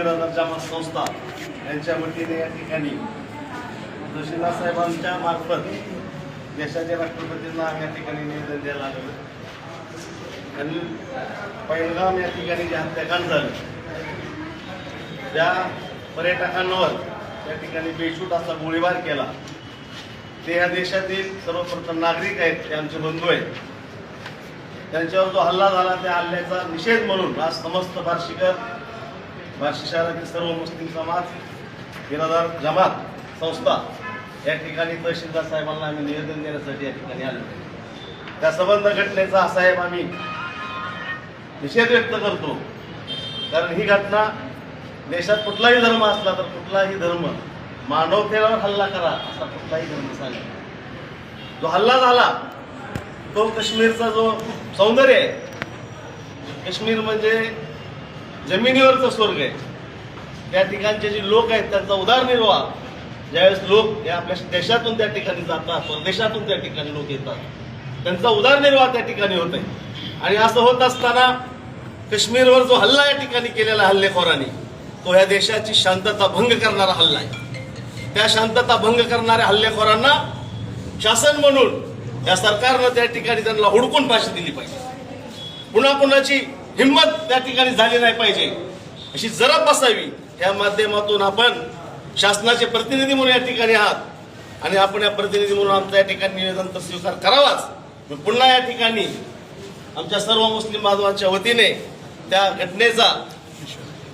बिरादर जमात संस्था यांच्या वतीने या ठिकाणी जोशीला साहेबांच्या मार्फत देशाच्या राष्ट्रपतींना आम्ही या ठिकाणी निवेदन द्यायला आलेलो आणि पहिलगाम या ठिकाणी जे हत्याकांड झालं त्या पर्यटकांवर त्या ठिकाणी बेशूट असा गोळीबार केला. ते या देशातील सर्वप्रथम नागरिक आहेत ते आमचे बंधू आहेत. त्यांच्यावर जो हल्ला झाला त्या हल्ल्याचा निषेध म्हणून आज समस्त भाषिकर बार्शी शहरातील सर्व मुस्लिम समाज बिरादार जमात संस्था या ठिकाणी तहसीलदार साहेबांना आम्ही निवेदन देण्यासाठी या ठिकाणी आलो. त्या संबंध घटनेचा साहेब आम्ही निषेध व्यक्त करतो. कारण ही घटना देशात कुठलाही धर्म असला तर कुठलाही धर्म मानवतेवर हल्ला करा असा कुठलाही धर्म सांगा जो हल्ला झाला तो काश्मीरचा जो सौंदर्य आहे काश्मीर म्हणजे जमिनीवरचं स्वर्ग आहे. त्या ठिकाणचे जे लोक आहेत त्यांचा उदारनिर्वाह. ज्यावेळेस लोक या आपल्या देशातून त्या ठिकाणी जातात परदेशातून त्या ठिकाणी लोक येतात त्यांचा उदारनिर्वाह त्या ठिकाणी होत आहे. आणि असं होत असताना काश्मीरवर जो हल्ला या ठिकाणी केलेला हल्लेखोरांनी तो ह्या देशाची शांतता भंग करणारा हल्ला आहे. त्या शांतता भंग करणाऱ्या हल्लेखोरांना शासन म्हणून या सरकारनं त्या ठिकाणी त्यांना हुडकून फाशी दिली पाहिजे. पुन्हा कुणाची हिंमत त्या ठिकाणी झाली नाही पाहिजे. अशी जरब बसावी. या माध्यमातून आपण शासनाचे प्रतिनिधी म्हणून या ठिकाणी आहात. आणि आपण या प्रतिनिधी म्हणून आमचा या ठिकाणी निवेदन तर स्वीकार करावाच. मी पुन्हा या ठिकाणी आमच्या सर्व मुस्लिम बांधवांच्या वतीने त्या घटनेचा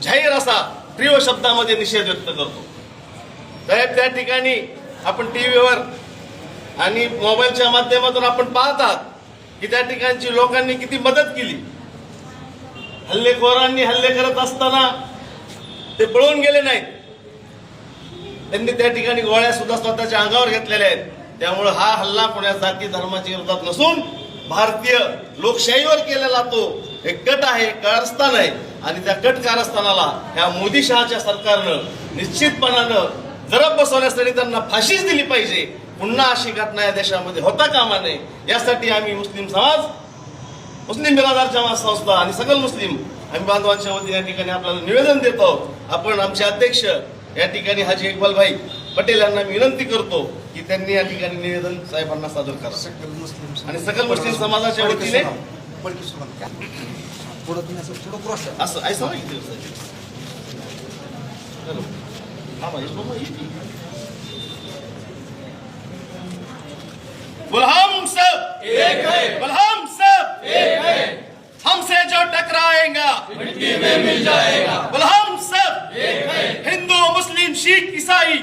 जाहीर असा तीव्र शब्दामध्ये निषेध व्यक्त करतो. साहेब त्या ठिकाणी आपण टी व्हीवर आणि मोबाईलच्या माध्यमातून आपण पाहत आहात की त्या ठिकाणची लोकांनी किती मदत केली. हल्लेखोरांनी हल्ले करत असताना ते पळून गेले नाहीत. त्यांनी त्या ठिकाणी गोळ्या सुद्धा स्वतःच्या अंगावर घेतलेल्या आहेत. त्यामुळे हा हल्ला कोण्या जाती धर्माच्या विरोधात नसून भारतीय लोकशाहीवर केलेला तो एक कट आहे कारस्थान आहे. आणि त्या कट कारस्थानाला ह्या मोदी शहाच्या सरकारनं निश्चितपणानं जरब बसवण्यासाठी त्यांना फाशीच दिली पाहिजे. पुन्हा अशी घटना या देशामध्ये होता कामा नये. यासाठी आम्ही मुस्लिम समाज मुस्लिम बिरादार जमात संस्था आणि सकल मुस्लिम आम्ही बांधवांच्या वतीने या ठिकाणी आपल्याला निवेदन देतो आपण आमचे अध्यक्ष या ठिकाणी हाजी इक्बाल भाई पटेल यांना मी विनंती करतो की त्यांनी या ठिकाणी निवेदन साहेबांना सादर करा. सकल मुस्लिम आणि सकल मुस्लिम समाजाच्या वतीने असं पुढं क्रॉस असं. ऐसा. बोल हम सब एक है जिंदगी में मिल जाएगा। बोला हम सब हिंदू मुस्लिम सिख ईसाई।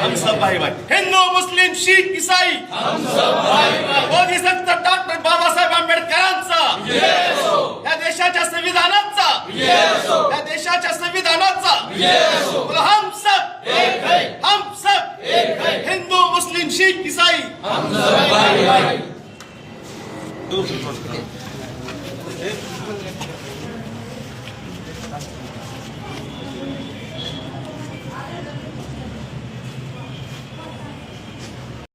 हम सब भाई भाई। हिंदू मुस्लिम सिख ईसाई। हम सब भाई भाई। डॉक्टर बाबासाहेब आंबेडकरांचा। या देशाच्या संविधानाचा। या देशाच्या संविधानाचा। हम सब। हम सब हिंदू मुस्लिम सिख ईसाई। हम सब भाई भाई।